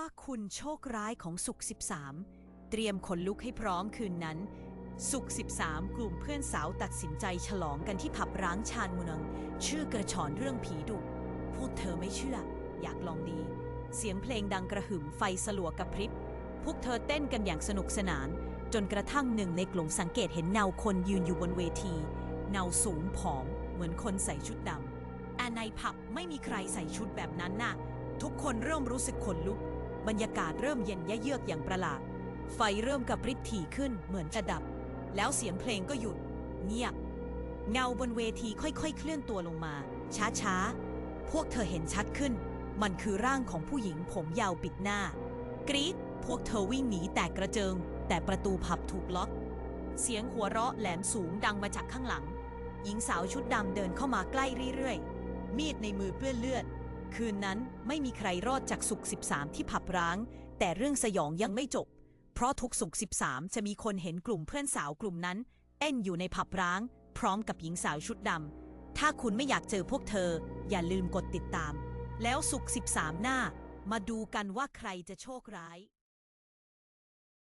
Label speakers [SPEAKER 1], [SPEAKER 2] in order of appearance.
[SPEAKER 1] ถ้าคุณโชคร้ายของสุข 13 เตรียมขนลุกให้พร้อมคืนนั้น สุข 13 กลุ่มเพื่อนสาวตัดสินใจฉลองกันที่ผับร้างชานเมือง ชื่อกระชอนเรื่องผีดุ พวกเธอไม่เชื่อ อยากลองดี เสียงเพลงดังกระหึ่มไฟสลัวกระพริบ พวกเธอเต้นกันอย่างสนุกสนาน จนกระทั่งหนึ่งในกลุ่มสังเกตเห็นเงาคนยืนอยู่บนเวที เงาสูงผอม เหมือนคนใส่ชุดดำแต่ในผับไม่มีใครใส่ชุดแบบนั้นน่ะทุกคนเริ่มรู้สึกขนลุก บรรยากาศเริ่มเย็นยะเยือกอย่างประหลาด ไฟเริ่มกระพริบถี่ขึ้นเหมือนจะดับ แล้วเสียงเพลงก็หยุด เงียบ เงาบนเวทีค่อยๆ เคลื่อนตัวลงมา ช้าๆ พวกเธอเห็นชัดขึ้น มันคือร่างของผู้หญิงผมยาวปิดหน้า กรีดพวกเธอวิ่งหนีแตกกระเจิง แต่ประตูผับถูกล็อกเสียงหัวเราะแหลมสูงดังมาจากข้างหลัง หญิงสาวชุดดำเดินเข้ามาใกล้เรื่อยๆ มีดในมือเปื้อนเลือด คืนนั้นไม่มีใครรอดจากสุข 13 ที่ผับร้าง แต่เรื่องสยองยังไม่จบ เพราะทุกสุข 13 จะมีคนเห็นกลุ่มเพื่อนสาวกลุ่มนั้นเต้นอยู่ในผับร้าง พร้อมกับหญิงสาวชุดดำถ้าคุณไม่อยากเจอพวกเธอ อย่าลืมกดติดตาม แล้วสุข 13 หน้า มาดูกันว่าใครจะโชคร้าย